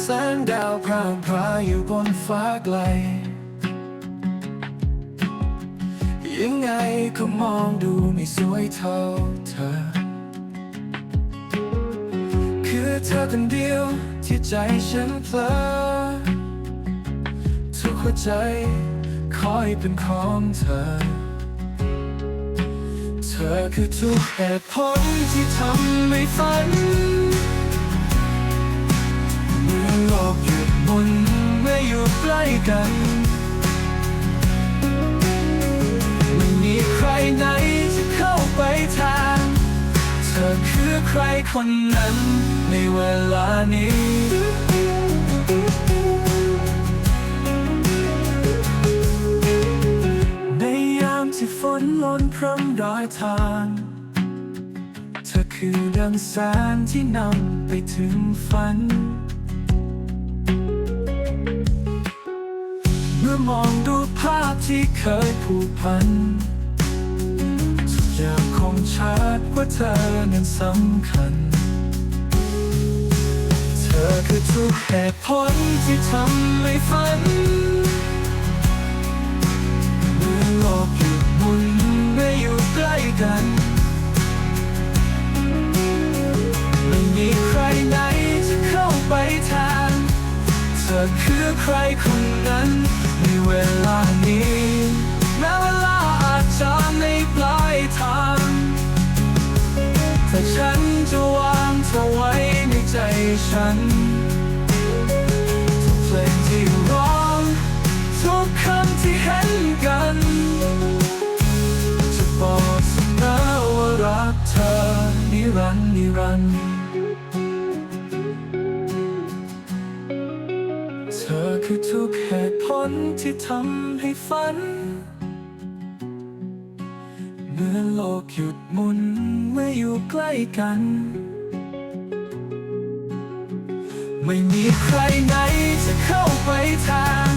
แสงดาวพรางพรายอยู่บนฟ้าไกล ยังไงก็มองดูไม่สวยเท่าเธอ คือเธอคนเดียวที่ใจฉันเพลอทุกหัวใจคอยเป็นของเธอ อคือทุกเหตุผลที่ทำให้ฝันเมื่อโลกหยุดหมุนเมื่ออยู่ใกล้กัน ไม่มีใครไหนจะเข้าไปแทนเธอคือใครคนนั้นในเวลานี้ นล้นพร่ำรอยทางเธอคือดังแสงที่นำไปถึงฝัน เมื่อมองดูภาพที่เคยผูกพันทุกอย่างคงชัดว่าเธอนั้นสำคัญ เธอคือทุกเหตุผลที่ทำให้ฝัน กันไม่มีใครไหนจะเข้าไปแทนเธอคือใครคนนั้น ในเวลานี้ แม้เวลาอาจจะไม่ปลายทางแต่ฉันจะวางเธอไว้ในใจฉัน รันนิรันเธอคือทุกเหตุผลที่ทำให้ฝัน เมื่อโลกหยุดหมุนเมื่ออยู่ใกล้กัน ไม่มีใครไหนจะเข้าไปแทน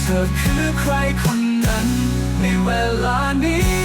เธอคือใครคนนั้นในเวลานี้